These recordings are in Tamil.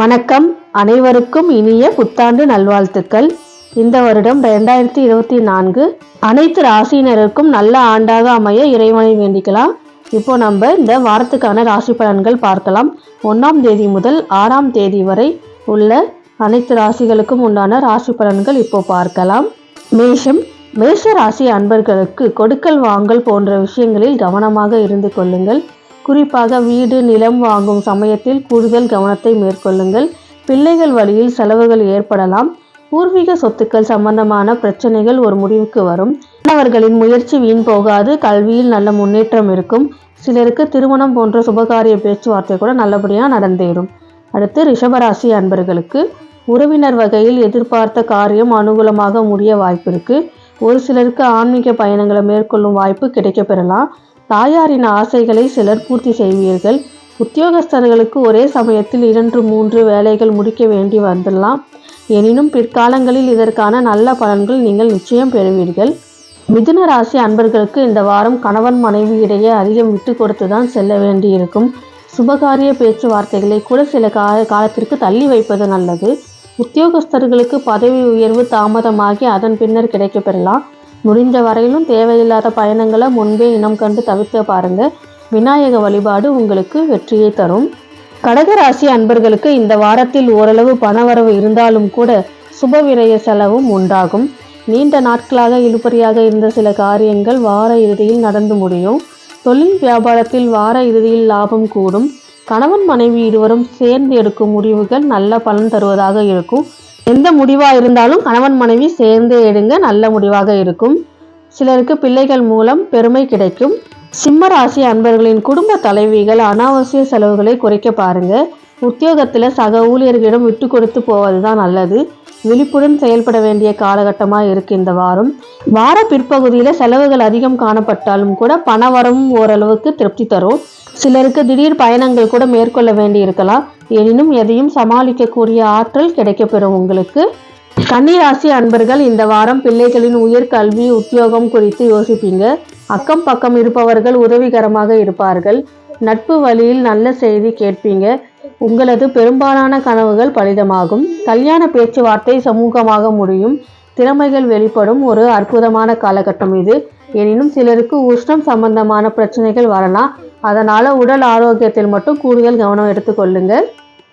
வணக்கம். அனைவருக்கும் இனிய புத்தாண்டு நல்வாழ்த்துக்கள். இந்த வருடம் ரெண்டாயிரத்தி இருபத்தி நான்கு அனைத்து ராசியினருக்கும் நல்ல ஆண்டாக அமைய இறைவனை வேண்டிக்கலாம். இப்போ நம்ம இந்த வாரத்துக்கான ராசி பலன்கள் பார்க்கலாம். ஒன்றாம் தேதி முதல் ஆறாம் தேதி வரை உள்ள அனைத்து ராசிகளுக்கும் உண்டான ராசி பலன்கள் இப்போ பார்க்கலாம். மேஷம். மேஷ ராசி அன்பர்களுக்கு கொடுக்கல் வாங்கல் போன்ற விஷயங்களில் கவனமாக இருந்து கொள்ளுங்கள். குறிப்பாக வீடு நிலம் வாங்கும் சமயத்தில் கூடுதல் கவனத்தை மேற்கொள்ளுங்கள். பிள்ளைகள் வழியில் செலவுகள் ஏற்படலாம். பூர்வீக சொத்துக்கள் சம்பந்தமான பிரச்சனைகள் ஒரு முடிவுக்கு வரும். மாணவர்களின் முயற்சி வீண் போகாது. கல்வியில் நல்ல முன்னேற்றம் இருக்கும். சிலருக்கு திருமணம் போன்ற சுபகாரிய பேச்சுவார்த்தை கூட நல்லபடியாக நடந்தேறும். அடுத்து ரிஷபராசி அன்பர்களுக்கு உறவினர் வகையில் எதிர்பார்த்த காரியம் அனுகூலமாக முடிய வாய்ப்பு இருக்குது ஒரு சிலருக்கு ஆன்மீக பயணங்களை மேற்கொள்ளும் வாய்ப்பு கிடைக்கப்பெறலாம். தாயாரின் ஆசைகளை சிலர் பூர்த்தி செய்வீர்கள். உத்தியோகஸ்தர்களுக்கு ஒரே சமயத்தில் இரண்டு மூன்று வேலைகள் முடிக்க வேண்டி வந்துடலாம். எனினும் பிற்காலங்களில் இதற்கான நல்ல பலன்கள் நீங்கள் நிச்சயம் பெறுவீர்கள். மிதுன ராசி அன்பர்களுக்கு இந்த வாரம் கணவன் மனைவி இடையே அதிகம் விட்டு கொடுத்து தான் செல்ல வேண்டியிருக்கும். சுபகாரிய பேச்சுவார்த்தைகளை கூட சில கால காலத்திற்கு தள்ளி வைப்பது நல்லது. உத்தியோகஸ்தர்களுக்கு பதவி உயர்வு தாமதமாகி அதன் பின்னர் கிடைக்கப்பெறலாம். முடிந்த வரையிலும் தேவையில்லாத பயணங்களை முன்பே இனம் கண்டு தவிர்க்க பாருங்க. விநாயக வழிபாடு உங்களுக்கு வெற்றியை தரும். கடகராசி அன்பர்களுக்கு இந்த வாரத்தில் ஓரளவு பணவரவு இருந்தாலும் கூட சுப விரய செலவும் உண்டாகும். நீண்ட நாட்களாக இழுபறியாக இருந்த சில காரியங்கள் வார இறுதியில் நடந்து முடியும். தொழில் வியாபாரத்தில் வார இறுதியில் லாபம் கூடும். கணவன் மனைவி இருவரும் சேர்ந்து எடுக்கும் முடிவுகள் நல்ல பலன் தருவதாக இருக்கும். எந்த முடிவாக இருந்தாலும் கணவன் மனைவி சேர்ந்து எடுங்க நல்ல முடிவாக இருக்கும். சிலருக்கு பிள்ளைகள் மூலம் பெருமை கிடைக்கும். சிம்ம ராசி அன்பர்களின் குடும்ப தலைவிகள் அனாவசிய செலவுகளை குறைக்க பாருங்க. உத்தியோகத்தில் சக ஊழியர்களிடம் விட்டு கொடுத்து போவது தான் நல்லது. விழிப்புடன் செயல்பட வேண்டிய காலகட்டமாக இருக்கு இந்த வாரம். வார பிற்பகுதியில் செலவுகள் அதிகம் காணப்பட்டாலும் கூட பண வரவும் ஓரளவுக்கு திருப்தி தரும். சிலருக்கு திடீர் பயணங்கள் கூட மேற்கொள்ள வேண்டி இருக்கலாம் எனினும் எதையும் சமாளிக்கக்கூடிய ஆற்றல் கிடைக்கப்பெறும் உங்களுக்கு. கன்னிராசி அன்பர்கள் இந்த வாரம் பிள்ளைகளின் உயர்கல்வி உத்தியோகம் குறித்து யோசிப்பீங்க. அக்கம் பக்கம் இருப்பவர்கள் உதவிகரமாக இருப்பார்கள். நட்பு வழியில் நல்ல செய்தி கேட்பீங்க. உங்களது பெரும்பாலான கனவுகள் பலிதமாகும். கல்யாண பேச்சுவார்த்தை சமூகமாக முடியும். திறமைகள் வெளிப்படும். ஒரு அற்புதமான காலகட்டம் இது. எனினும் சிலருக்கு உஷ்ணம் சம்பந்தமான பிரச்சனைகள் வரலாம். அதனால் உடல் ஆரோக்கியத்தில் மட்டும் கூடுதல் கவனம் எடுத்துக்கொள்ளுங்கள்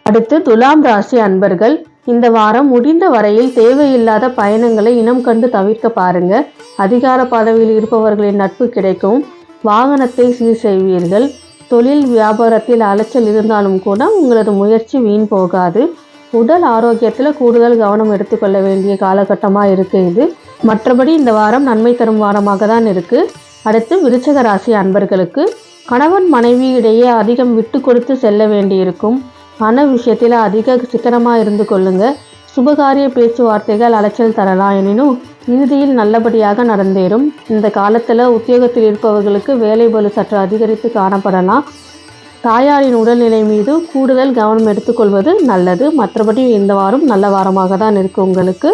அடுத்து துலாம் ராசி அன்பர்கள் இந்த வாரம் முடிந்த வரையில் தேவையில்லாத பயணங்களை இனம் கண்டு தவிர்க்க பாருங்க. அதிகார பதவியில் இருப்பவர்களின் நட்பு கிடைக்கும். வாகனத்தை சீர் செய்வீர்கள். தொழில் வியாபாரத்தில் அலைச்சல் இருந்தாலும் கூட உங்களது முயற்சி வீண் போகாது. உடல் ஆரோக்கியத்தில் கூடுதல் கவனம் எடுத்துக்கொள்ள வேண்டிய காலகட்டமாக இருக்குது இது. மற்றபடி இந்த வாரம் நன்மை தரும் வாரமாக தான் இருக்குது அடுத்து விருச்சக ராசி அன்பர்களுக்கு கணவன் மனைவி இடையே அதிகம் விட்டு கொடுத்து செல்ல வேண்டியிருக்கும். பண விஷயத்தில் அதிக சிக்கனமாக இருந்து கொள்ளுங்க. சுபகாரிய பேச்சுவார்த்தைகள் அலைச்சல் தரலாம் எனினும் இறுதியில் நல்லபடியாக நடந்தேறும். இந்த காலத்தில் உத்தியோகத்தில் இருப்பவர்களுக்கு வேலை பலு சற்று அதிகரித்து காணப்படலாம். தாயாரின் உடல்நிலை மீது கூடுதல் கவனம் எடுத்துக்கொள்வது நல்லது. மற்றபடி இந்த வாரம் நல்ல வாரமாக தான் இருக்கும் உங்களுக்கு.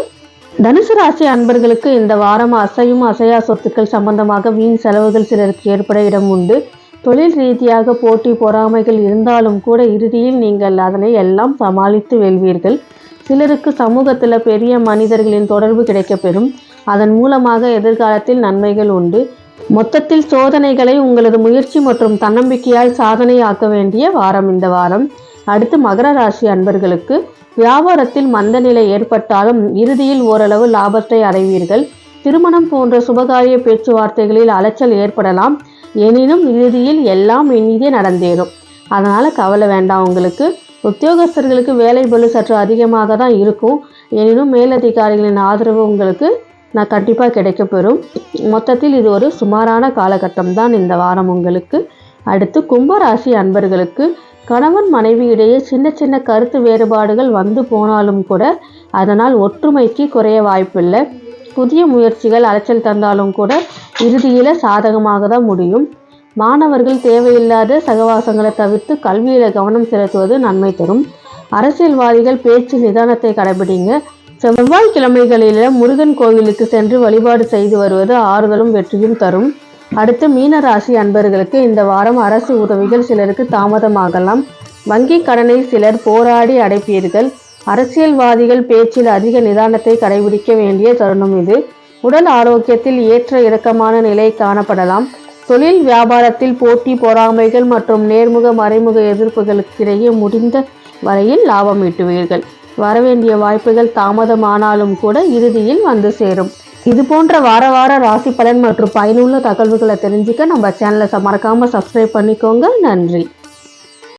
தனுசு ராசி அன்பர்களுக்கு இந்த வாரம் அசையும் அசையா சொத்துக்கள் சம்பந்தமாக வீண் செலவுகள் சிலருக்கு ஏற்பட இடம் உண்டு. தொழில் ரீதியாக போட்டி பொறாமைகள் இருந்தாலும் கூட இறுதியில் நீங்கள் அதனை எல்லாம் சமாளித்து வெல்வீர்கள். சிலருக்கு சமூகத்தில் பெரிய மனிதர்களின் தொடர்பு கிடைக்கப்பெறும். அதன் மூலமாக எதிர்காலத்தில் நன்மைகள் உண்டு. மொத்தத்தில் சோதனைகளை உங்களது முயற்சி மற்றும் தன்னம்பிக்கையால் சாதனையாக்க வேண்டிய வாரம் இந்த வாரம். அடுத்து மகர ராசி அன்பர்களுக்கு வியாபாரத்தில் மந்த நிலை ஏற்பட்டாலும் இறுதியில் ஓரளவு லாபத்தை அடைவீர்கள். திருமணம் போன்ற சுபகாரிய பேச்சுவார்த்தைகளில் அலைச்சல் ஏற்படலாம். எனினும் இறுதியில் எல்லாம் இனிதே நடந்தேறும். அதனால் கவலை வேண்டாம் உங்களுக்கு. உத்தியோகஸ்தர்களுக்கு வேலை பலு சற்று அதிகமாக தான் இருக்கும். எனினும் மேலதிகாரிகளின் ஆதரவு உங்களுக்கு நான் கண்டிப்பாக கிடைக்கப்பெறும் மொத்தத்தில் இது ஒரு சுமாரான காலகட்டம் தான் இந்த வாரம் உங்களுக்கு. அடுத்து கும்பராசி அன்பர்களுக்கு கணவன் மனைவி இடையே சின்ன சின்ன கருத்து வேறுபாடுகள் வந்து போனாலும் கூட அதனால் ஒற்றுமைக்கு குறைய வாய்ப்பில்லை. புதிய முயற்சிகள் அலைச்சல் தந்தாலும் கூட இறுதியில் சாதகமாக தான் முடியும். மாணவர்கள் தேவையில்லாத சகவாசங்களை தவிர்த்து கல்வியில் கவனம் செலுத்துவது நன்மை தரும். அரசியல்வாதிகள் பேச்சு நிதானத்தை கடைபிடிங்க. செவ்வாய்க்கிழமைகளில் முருகன் கோவிலுக்கு சென்று வழிபாடு செய்து வருவது ஆறுதலும் வெற்றியும் தரும். அடுத்து மீனராசி அன்பர்களுக்கு இந்த வாரம் அரசு உதவிகள் சிலருக்கு தாமதமாகலாம். வங்கி கடனை சிலர் போராடி அடைப்பீர்கள். அரசியல்வாதிகள் பேச்சில் அதிக நிதானத்தை கடைபிடிக்க வேண்டிய தருணம் இது. உடல் ஆரோக்கியத்தில் ஏற்ற இறக்கமான நிலை காணப்படலாம். தொழில் வியாபாரத்தில் போட்டி பொறாமைகள் மற்றும் நேர்முக மறைமுக எதிர்ப்புகளுக்கிடையே முடிந்த வரையில் லாபம் ஈட்டுவீர்கள். வரவேண்டிய வாய்ப்புகள் தாமதமானாலும் கூட இறுதியில் வந்து சேரும். இது போன்ற வார வார ராசி பலன் மற்றும் பயனுள்ள தகவல்களை தெரிஞ்சுக்க நம்ம சேனலை மறக்காமல் சப்ஸ்கிரைப் பண்ணிக்கோங்க. நன்றி.